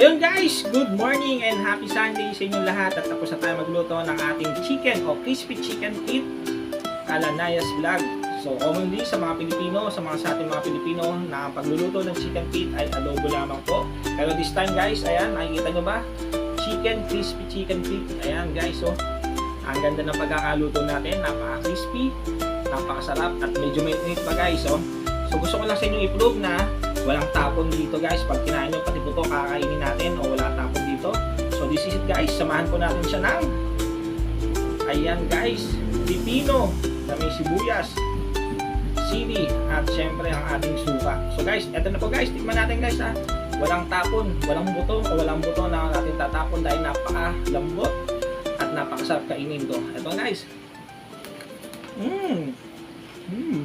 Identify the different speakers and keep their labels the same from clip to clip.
Speaker 1: Ayun guys, good morning and happy Sunday sa inyong lahat at tapos na tayo magluto ng ating chicken o crispy chicken feet Kalanayas Vlog. So commonly sa mga Pilipino, sa mga sa ating mga Pilipino na ang pagluluto ng chicken feet ay adobo lamang po. Pero this time guys, ayan, nakikita nyo ba? Chicken, crispy chicken feet. Ayan guys, oh. Ang ganda ng pagkakaluto natin, napaka-crispy, napakasarap at medyo mainit pa guys, oh. So gusto ko lang sa inyo i-prove na walang tapon dito guys. Pag kinain guys. Samahan po natin siya ng ayan guys, pipino na may sibuyas, sili at syempre ang ating suka. So guys, eto na po guys. Tikman natin guys ha. Walang tapon, walang buto o walang buto na natin tatapon dahil napaka lambot at napakasarap kainin to. Eto guys. Mmm. Mmm.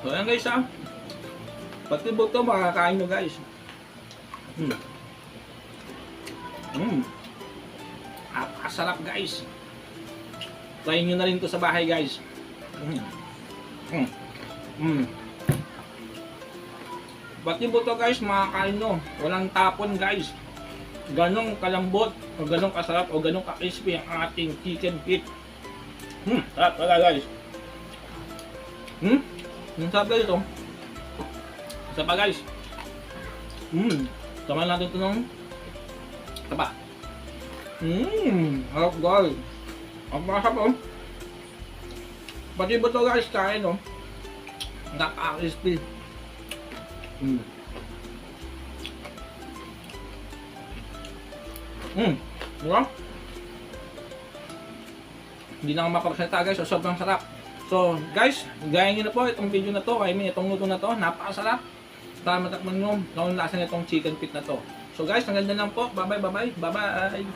Speaker 1: So ayan guys ha. Pati buto makakain nyo guys. Mm. Mm. Napakasarap guys. Try nyo na rin to sa bahay guys. Mm. Mm. Mm. Pati buto guys makakain nyo. Walang tapon guys. Ganong kalambot o ganong kasarap o ganong ka-crispy ang ating chicken feet. Hmm, sarap talaga guys. Hmm? Ang sarap guys ito. Isa pa guys. Mmm. Tama natin ito ng taba. Mmm. Harap guys. Ang masarap oh. Pati ba ito guys kain oh. Nakaka-crispy. Mmm. Mmm. Diba? Hindi na ako mapagsalita guys. So, sobrang sarap. So, guys, gaya nyo na po itong video na to. I mean, itong luto na to. Napakasarap. Para matakman nyo kung lasa nitong chicken feet na to. So, guys, ang ganda lang po. Bye-bye, bye-bye. Bye-bye.